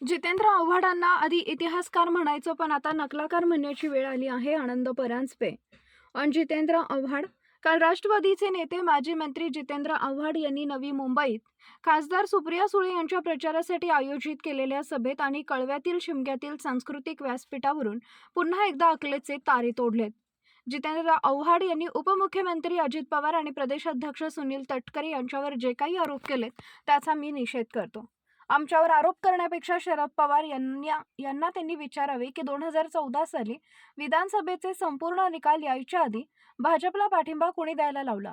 जितेंद्र आव्हाडांना आधी इतिहासकार म्हणायचं पण आता नकलाकार म्हणण्याची वेळ आली आहे आनंद परांजपे. आणि जितेंद्र आव्हाड? काल राष्ट्रवादीचे नेते माजी मंत्री जितेंद्र आव्हाड यांनी नवी मुंबईत खासदार सुप्रिया सुळे यांच्या प्रचारासाठी आयोजित केलेल्या सभेत आणि कळव्यातील शिमग्यातील सांस्कृतिक व्यासपीठावरून पुन्हा एकदा अकलेचे तारे तोडलेत. जितेंद्र आव्हाड यांनी उपमुख्यमंत्री अजित पवार आणि प्रदेशाध्यक्ष सुनील तटकरे यांच्यावर जे काही आरोप केलेत त्याचा मी निषेध करतो. आमच्यावर आरोप करण्यापेक्षा शरद पवार यांना यांना त्यांनी विचारावे की दोन हजार चौदा साली विधानसभेचे संपूर्ण निकाल यायच्या आधी भाजपला पाठिंबा कोणी द्यायला लावला?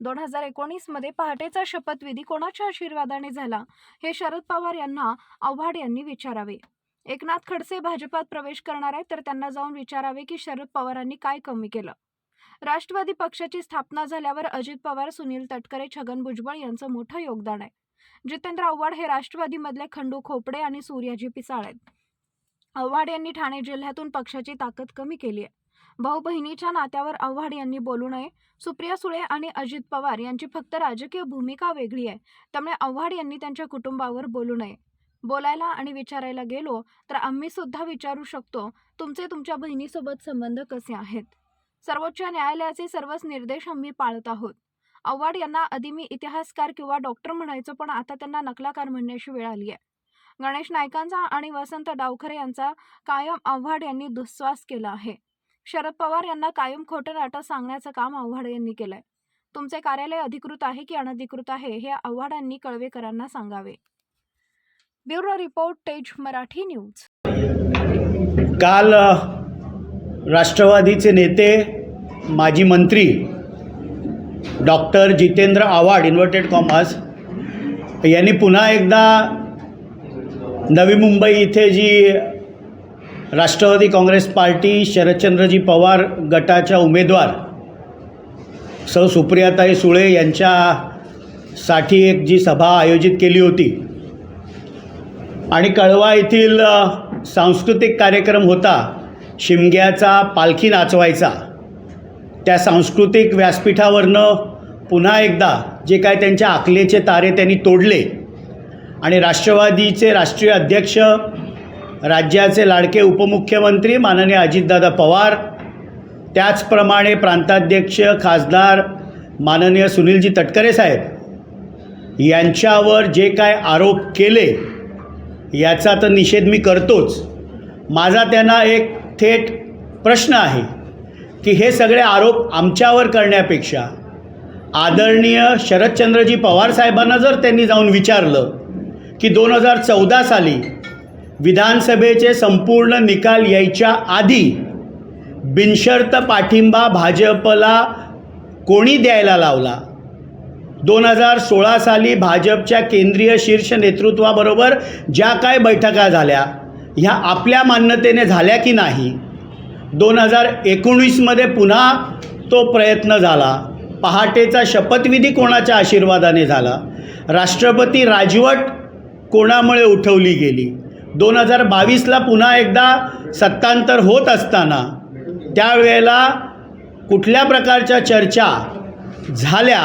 दोन हजार एकोणीसमध्ये पहाटेचा शपथविधी कोणाच्या आशीर्वादाने झाला? हे शरद पवार यांना आव्हाड यांनी विचारावे. एकनाथ खडसे भाजपात प्रवेश करणार आहेत तर त्यांना जाऊन विचारावे की शरद पवारांनी काय कमी केलं? राष्ट्रवादी पक्षाची स्थापना झाल्यावर अजित पवार सुनील तटकरे छगन भुजबळ यांचं मोठं योगदान आहे. जितेंद्र आव्हाड हे राष्ट्रवादीमधले खंडू खोपडे आणि सूर्याजी पिसाळ आहेत. आव्हाड यांनी ठाणे जिल्ह्यातून पक्षाची ताकद कमी केली आहे. भाऊ बहिणीच्या नात्यावर आव्हाड यांनी बोलू नये सुप्रिया सुळे आणि अजित पवार यांची फक्त राजकीय भूमिका वेगळी आहे त्यामुळे आव्हाड यांनी त्यांच्या कुटुंबावर बोलू नये. बोलायला आणि विचारायला गेलो तर आम्ही सुद्धा विचारू शकतो तुमचे तुमच्या बहिणीसोबत संबंध कसे आहेत? सर्वोच्च न्यायालयाचे सर्वच निर्देश आम्ही पाळत आहोत. आव्हाड यांना आधी मी इतिहासकार किंवा डॉक्टर म्हणायचो पण आता त्यांना नकलाकार म्हणण्याची वेळ आली आहे गणेश नायकांचा आणि वसंत डावखरे यांचा कायम आव्हाड यांनी दुस्वास केला आहे. शरद पवार यांना कायम खोटं नाटं सांगण्याचं काम आव्हाड यांनी केलंय. तुमचे कार्यालय अधिकृत आहे की अनधिकृत आहे हे आव्हाडांनी कळवेकरांना सांगावे. ब्युरो रिपोर्ट तेज मराठी न्यूज. काल राष्ट्रवादीचे नेते माजी मंत्री doctor Jitendra Awhad inverted commas यांनी पुन्हा एकदा नवी मुंबई इथे जी राष्ट्रवादी काँग्रेस पार्टी शरदचंद्रजी पवार गटाच्या उमेदवार सौ सुप्रियाताई सुळे यांच्यासाठी एक जी सभा आयोजित केली होती. आणि कळवा येथील सांस्कृतिक कार्यक्रम होता शिमग्याचा पालखी नाचवायचा. त्या सांस्कृतिक व्यासपीठावरनं पुन्हा एकदा जे काय त्यांच्या आकलेचे तारे त्यांनी तोडले आणि राष्ट्रवादीचे राष्ट्रीय अध्यक्ष राज्याचे लाडके उपमुख्यमंत्री माननीय अजितदादा पवार त्याचप्रमाणे प्रांताध्यक्ष खासदार माननीय सुनीलजी तटकरे साहेब यांच्यावर जे काय आरोप केले याचा तर निषेध मी करतोच. माझा त्यांना एक थेट प्रश्न आहे. की हे सगळे आरोप आमच्यावर करण्यापेक्षा आदरणीय शरदचंद्रजी पवार साहेबांना जर त्यांनी जाऊन विचारलं की दोन हजार चौदा साली विधानसभेचे संपूर्ण निकाल यायच्या आधी बिनशर्त पाठिंबा भाजपला कोणी द्यायला लावला? दोन हजार सोळा साली भाजपच्या केंद्रीय शीर्ष नेतृत्वाबरोबर ज्या काय बैठका झाल्या ह्या आपल्या मान्यतेने झाल्या की नाही? दोन हजार एकोणीसमध्ये पुन्हा तो प्रयत्न झाला. पहाटेचा शपथविधी कोणाच्या आशीर्वादाने झाला? राष्ट्रपती राजवट कोणामुळे उठवली गेली? दोन हजार बावीसला पुन्हा एकदा सत्तांतर होत असताना त्यावेळेला कुठल्या प्रकारच्या चर्चा झाल्या?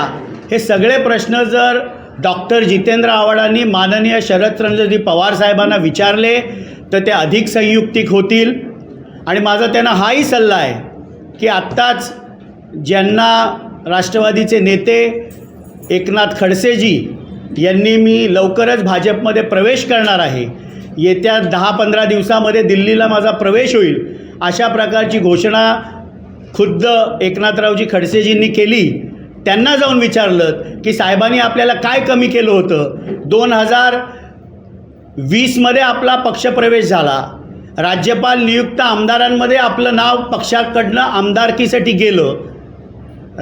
हे सगळे प्रश्न जर डॉक्टर जितेंद्र आव्हाडांनी माननीय शरदचंद्रजी पवार साहेबांना विचारले तर ते अधिक संयुक्तिक होतील. आणि माझा त्यांना हाही सल्ला आहे की आत्ताच ज्यांना राष्ट्रवादीचे नेते एकनाथ खडसेजी यांनी मी लवकरच भाजपमध्ये प्रवेश करणार आहे. येत्या दहा पंधरा दिवसामध्ये दिल्लीला माझा प्रवेश होईल अशा प्रकारची घोषणा खुद्द एकनाथरावजी खडसेजींनी केली. त्यांना जाऊन विचारलं की साहेबांनी आपल्याला काय कमी केलं होतं? दोन हजार वीसमध्ये आपला पक्षप्रवेश झाला. राज्यपाल नियुक्त आमदारांमध्ये आपलं नाव पक्षाकडनं आमदारकीसाठी गेलं.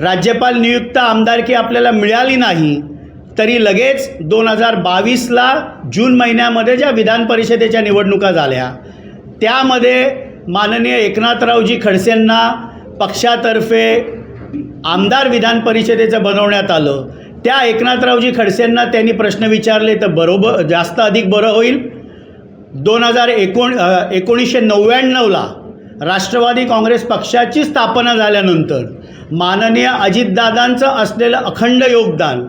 राज्यपाल नियुक्त आमदारकी आपल्याला मिळाली नाही तरी लगेच दोन हजार बावीसला जून महिन्यामध्ये ज्या विधान परिषदेच्या निवडणुका झाल्या त्यामध्ये माननीय एकनाथरावजी खडसेंना पक्षातर्फे आमदार विधान परिषदेचं बनवण्यात आलं. त्या एकनाथरावजी खडसेंना त्यांनी प्रश्न विचारले तर बरोबर जास्त अधिक बरं होईल? दोन हजार एकोण एकोणीसशे नव्याण्णवला राष्ट्रवादी काँग्रेस पक्षाची स्थापना झाल्यानंतर माननीय अजितदादांचं असलेलं अखंड योगदान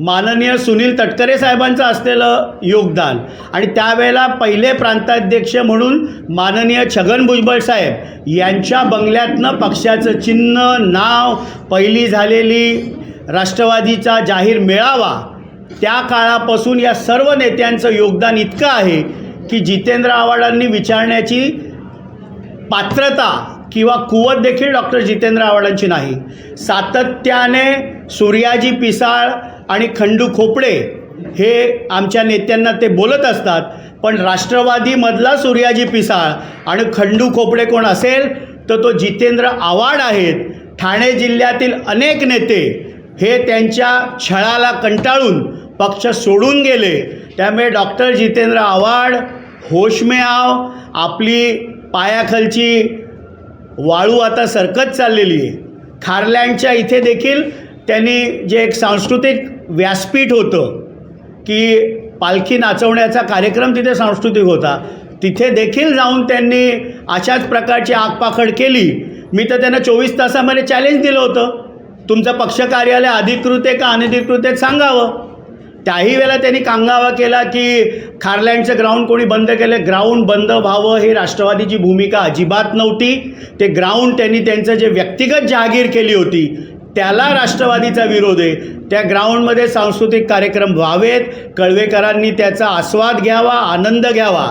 माननीय सुनील तटकरे साहेबांचं असलेलं योगदान आणि त्यावेळेला पहिले प्रांताध्यक्ष म्हणून माननीय छगन भुजबळ साहेब यांच्या बंगल्यातनं पक्षाचं चिन्ह नाव पहिली झालेली राष्ट्रवादीचा जाहीर मेळावा त्या काळापासून या सर्व नेत्यांचं योगदान इतकं आहे की जितेंद्र आव्हाडांनी विचारण्याची पात्रता किंवा कुवत देखील डॉक्टर जितेंद्र आव्हाडांची नाही. सातत्याने सूर्याजी पिसाळ आणि खंडू खोपडे हे आमच्या नेत्यांना ते बोलत असतात पण राष्ट्रवादीमधला सूर्याजी पिसाळ आणि खंडू खोपडे कोण असेल तर तो जितेंद्र आव्हाड आहेत. ठाणे जिल्ह्यातील अनेक नेते हे त्यांच्या छळाला कंटाळून पक्ष सोडून गेले. त्यामुळे डॉक्टर जितेंद्र आव्हाड होश में आव आपली पायाखालची वाळू आता सरकत चाललेली आहे. खारलँडच्या इथे देखील त्यांनी जे एक सांस्कृतिक व्यासपीठ होतं की पालखी नाचवण्याचा कार्यक्रम तिथे सांस्कृतिक होता. तिथे देखील जाऊन त्यांनी अशाच प्रकारची आगपाखड केली. मी तर त्यांना चोवीस तासामध्ये चॅलेंज दिलं होतं. तुमचं पक्ष कार्यालय अधिकृत आहे का अनधिकृत आहे सांगावं. त्याही वेळेला त्यांनी कांगावा केला की खारलँडचं ग्राउंड कोणी बंद केलं? ग्राउंड बंद व्हावं ही राष्ट्रवादीची भूमिका अजिबात नव्हती. ते ग्राउंड त्यांनी त्यांचं जे व्यक्तिगत जहागीर केली होती त्याला राष्ट्रवादीचा विरोध आहे. त्या ग्राउंडमध्ये सांस्कृतिक कार्यक्रम व्हावेत कळवेकरांनी त्याचा आस्वाद घ्यावा आनंद घ्यावा.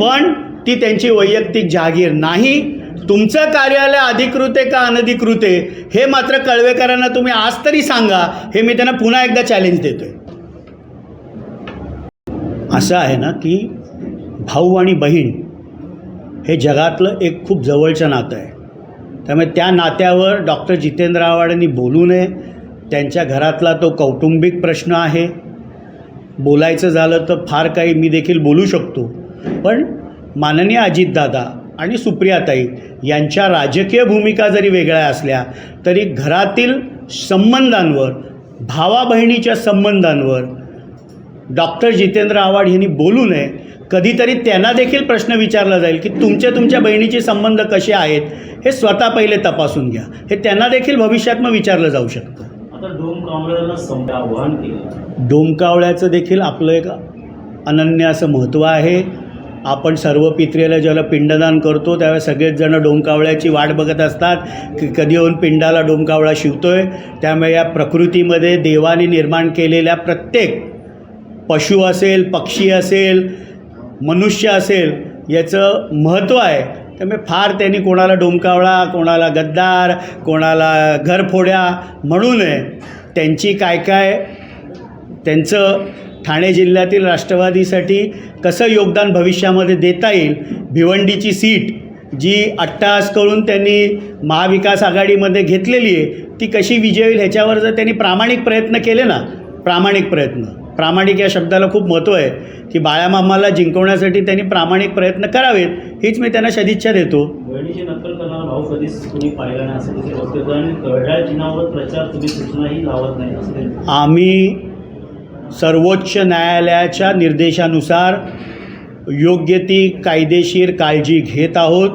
पण ती त्यांची वैयक्तिक जहागीर नाही. तुमचं कार्यालय अधिकृत आहे का अनधिकृत आहे? हे मात्र कळवेकरांना तुम्ही आज तरी सांगा. हे मी त्यांना पुन्हा एकदा चॅलेंज देतोय. असं आहे ना की भाऊ आणि बहीण हे जगातलं एक खूप जवळचं नातं आहे. त्यामुळे त्या नात्यावर डॉक्टर जितेंद्र आव्हाडांनी बोलू नये. त्यांच्या घरातला तो कौटुंबिक प्रश्न आहे. बोलायचं झालं तर फार काही मी देखील बोलू शकतो. पण माननीय अजितदादा आणि सुप्रियाताई यांच्या राजकीय भूमिका जरी वेगळ्या असल्या तरी घरातील संबंधांवर भावा बहिणीच्या संबंधांवर डॉक्टर जितेंद्र आव्हाड यांनी बोलू नये. कधीतरी त्यांना देखील प्रश्न विचारला जाईल की तुमच्या तुमच्या बहिणीचे संबंध कसे आहेत हे स्वतः पहिले तपासून घ्या. हे त्यांना देखील भविष्यात मग विचारलं जाऊ शकतं. आता आव्हान केलं. डोमकावळ्याचं देखील आपलं एक अनन्य असं महत्त्व आहे. आपण सर्व पित्रेला ज्याला पिंडदान करतो त्यावेळेस सगळेच जण डोमकावळ्याची वाट बघत असतात की कधी येऊन पिंडाला डोमकावळा शिवतोय. त्यामुळे या प्रकृतीमध्ये देवाने निर्माण केलेल्या प्रत्येक पशु असेल पक्षी असेल मनुष्य असेल याचं महत्त्व आहे. त्यामुळे फार त्यांनी कोणाला डोमकावळा कोणाला गद्दार कोणाला घरफोड्या म्हणू नये. त्यांची काय काय त्यांचं ठाणे जिल्ह्यातील राष्ट्रवादीसाठी कसं योगदान भविष्यामध्ये देता येईल भिवंडीची सीट जी अट्टाहास करून त्यांनी महाविकास आघाडीमध्ये घेतलेली आहे ती कशी विजय होईल ह्याच्यावर जर त्यांनी प्रामाणिक प्रयत्न केले ना प्रामाणिक प्रयत्न. प्रामाणिक या शब्दाला खूप महत्त्व आहे. की बाळामामाला जिंकवण्यासाठी त्यांनी प्रामाणिक प्रयत्न करावेत हीच मी त्यांना सदिच्छा देतो. बहिणीची नक्कल करणारा भाऊ कधीच कुणी पाहिला नाही असं देखील वक्तव्य होतं. आणि कळड्या चिन्हावर प्रचार तुम्ही सूचनाही लावत नाही असं ते आम्ही सर्वोच्च न्यायालयाच्या निर्देशानुसार योग्य ती कायदेशीर काळजी घेत आहोत.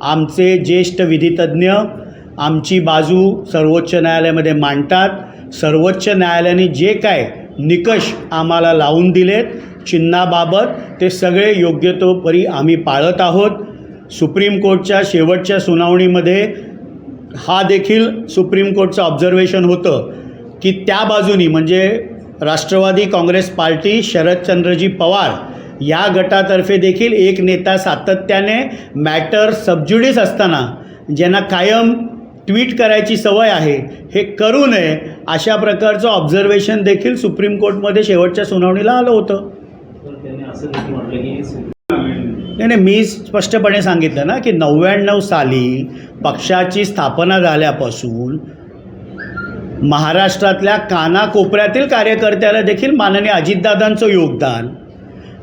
आमचे ज्येष्ठ विधितज्ञ आमची बाजू सर्वोच्च न्यायालयामध्ये मांडतात. सर्वोच्च न्यायालयाने जे काय निकष आम्हाला लावून दिलेत. चिन्हाबाबत ते सगळे योग्य तोपरी आम्ही पाळत आहोत. सुप्रीम कोर्टच्या शेवटच्या सुनावणीमध्ये हा देखील सुप्रीम कोर्टचं ऑब्झर्वेशन होतं की त्या बाजूनी म्हणजे राष्ट्रवादी काँग्रेस पार्टी शरदचंद्रजी पवार या गटातर्फे देखील एक नेता सातत्याने मॅटर सबज्युडिस असताना ज्यांना कायम ट्विट करायची सवय आहे हे करू नये अशा प्रकारचं ऑब्झर्वेशन देखील सुप्रीम कोर्टमध्ये शेवटच्या सुनावणीला आलं होतं. नाही नाही मी स्पष्टपणे सांगितलं ना की नव्याण्णव साली पक्षाची स्थापना झाल्यापासून महाराष्ट्रातल्या कानाकोपऱ्यातील कार्यकर्त्याला देखील माननीय अजितदादांचं योगदान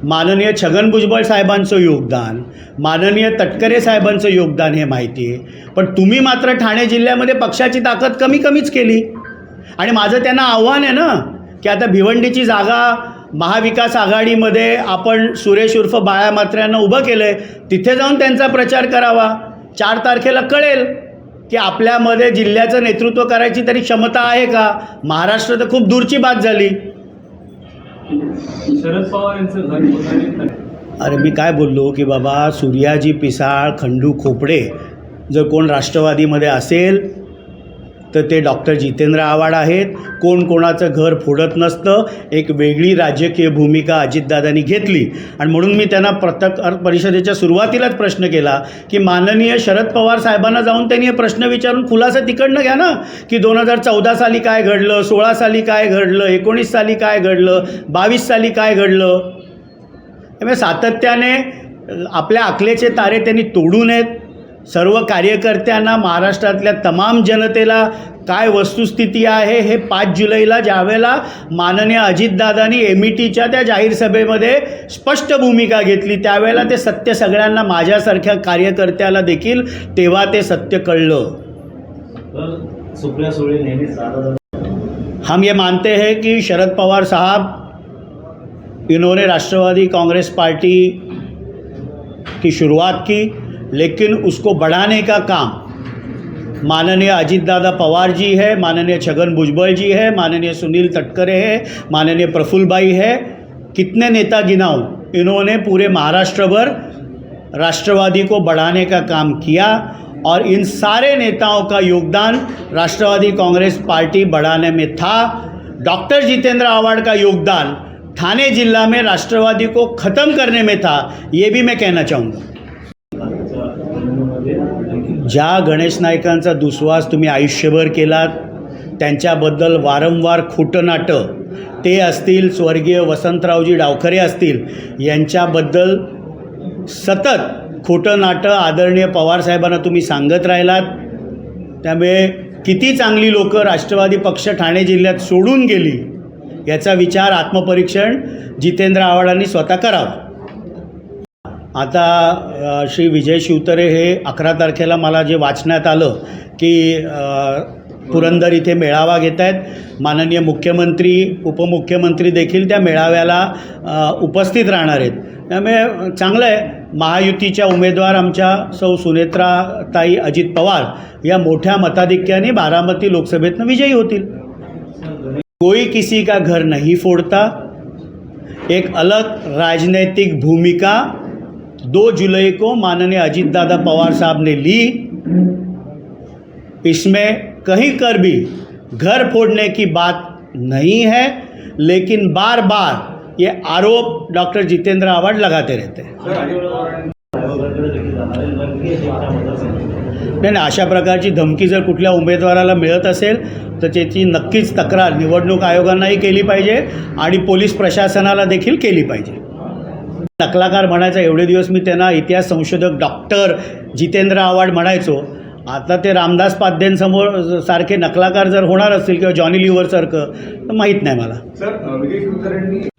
माननीय छगन भुजबळ साहेबांचं योगदान माननीय तटकरे साहेबांचं योगदान हे माहिती आहे. पण तुम्ही मात्र ठाणे जिल्ह्यामध्ये पक्षाची ताकद कमी कमीच केली. आणि माझं त्यांना आव्हान आहे ना की आता भिवंडीची जागा महाविकास आघाडीमध्ये आपण सुरेश उर्फ बाळा मात्र्यांना उभं केलं आहे तिथे जाऊन त्यांचा प्रचार करावा. चार तारखेला कळेल की आपल्यामध्ये जिल्ह्याचं नेतृत्व करायची तरी क्षमता आहे का? महाराष्ट्र तर खूप दूरची बात झाली. शरद पवार यांचं घर अरे मी काय बोललो की बाबा सूर्याजी पिसाळ खंडू खोपडे जर कोण राष्ट्रवादीमध्ये असेल तर ते डॉक्टर जितेंद्र आव्हाड आहेत. कोण कोणाचं घर फोडत नसतं. एक वेगळी राजकीय भूमिका अजितदादांनी घेतली. आणि म्हणून मी त्यांना पत्रकार परिषदेच्या सुरुवातीलाच प्रश्न केला की माननीय शरद पवार साहेबांना जाऊन त्यांनी हे प्रश्न विचारून खुलासा तिकडनं घ्या ना की दोन हजार चौदा साली काय घडलं सोळा साली काय घडलं एकोणीस साली काय घडलं बावीस साली काय घडलं? त्यामुळे सातत्याने आपल्या आकलेचे तारे त्यांनी तोडू नयेत. सर्व कार्यकर्त्यांना महाराष्ट्रातल्या तमाम जनतेला काय वस्तुस्थिती आहे हे पाच जुलैला ज्यावेळेला माननीय अजितदादांनी एम ई टीच्या त्या जाहीर सभेमध्ये स्पष्ट भूमिका घेतली त्यावेळेला ते सत्य सगळ्यांना माझ्यासारख्या कार्यकर्त्याला देखील तेव्हा ते सत्य कळलं. तर सुप्रिया सुळे नेहमीच दादा हम ये मानते हैं कि शरद पवार साहब इन्होंने राष्ट्रवादी कांग्रेस पार्टी की शुरुआत की। लेकिन उसको बढ़ाने का काम माननीय अजीत दादा पवार जी है, माननीय छगन भुजबल जी है, माननीय सुनील तटकरे है, माननीय प्रफुल्ल भाई है। कितने नेता गिनाऊं इन्होंने पूरे महाराष्ट्र भर राष्ट्रवादी को बढ़ाने का काम किया और इन सारे नेताओं का योगदान राष्ट्रवादी कांग्रेस पार्टी बढ़ाने में था। डॉक्टर जितेंद्र आवाड़ का योगदान ठाणे जिला में राष्ट्रवादी को ख़त्म करने में था, ये भी मैं कहना चाहूँगा। ज्या गणेश नायकांचा दुस्वास तुम्ही आयुष्यभर केलात त्यांच्याबद्दल वारंवार खोटं नाटं ते असतील स्वर्गीय वसंतरावजी डावखरे असतील यांच्याबद्दल सतत खोटं नाटं आदरणीय पवारसाहेबांना तुम्ही सांगत राहिलात. त्यामुळे किती चांगली लोकं राष्ट्रवादी पक्ष ठाणे जिल्ह्यात सोडून गेली याचा विचार आत्मपरीक्षण जितेंद्र आव्हाडांनी स्वतः करावा. आता श्री विजय शिवतरे हे अकरा तारखेला मला जे वाचण्यात आलं की पुरंदर इथे मेळावा घेत आहेत. माननीय मुख्यमंत्री उपमुख्यमंत्री देखील त्या मेळाव्याला उपस्थित राहणार आहेत. त्यामुळे चांगलं आहे. महायुतीच्या उमेदवार आमच्या सौ सुनेत्राताई अजित पवार या मोठ्या मताधिक्याने बारामती लोकसभेतनं विजयी होतील. कोई किसी का घर नहीं फोड़ता. एक अलग राजनैतिक भूमिका दो जुलाई को माननीय अजीत दादा पवार साहब ने ली। इसमें कहीं कर भी घर फोड़ने की बात नहीं है, लेकिन बार बार ये आरोप डॉक्टर जितेंद्र आवाड लगाते रहते हैं। नाही अशा प्रकारची धमकी जर कुठल्या उमेदवाराला मिळत असेल, तर त्याची नक्कीच तक्रार निवडणूक आयोगांनाही केली पाहिजे आणि पोलीस प्रशासनाला देखील केली पाहिजे. नकलाकार म्हणायचा एवढे दिवस मी त्यांना इतिहास संशोधक डॉक्टर जितेंद्र आव्हाड म्हणायचो. आता ते रामदास पाध्यांसमोर सारखे नकलाकार जर होणार असतील किंवा जॉनी लिव्हरसारखं तर माहीत नाही मला. सर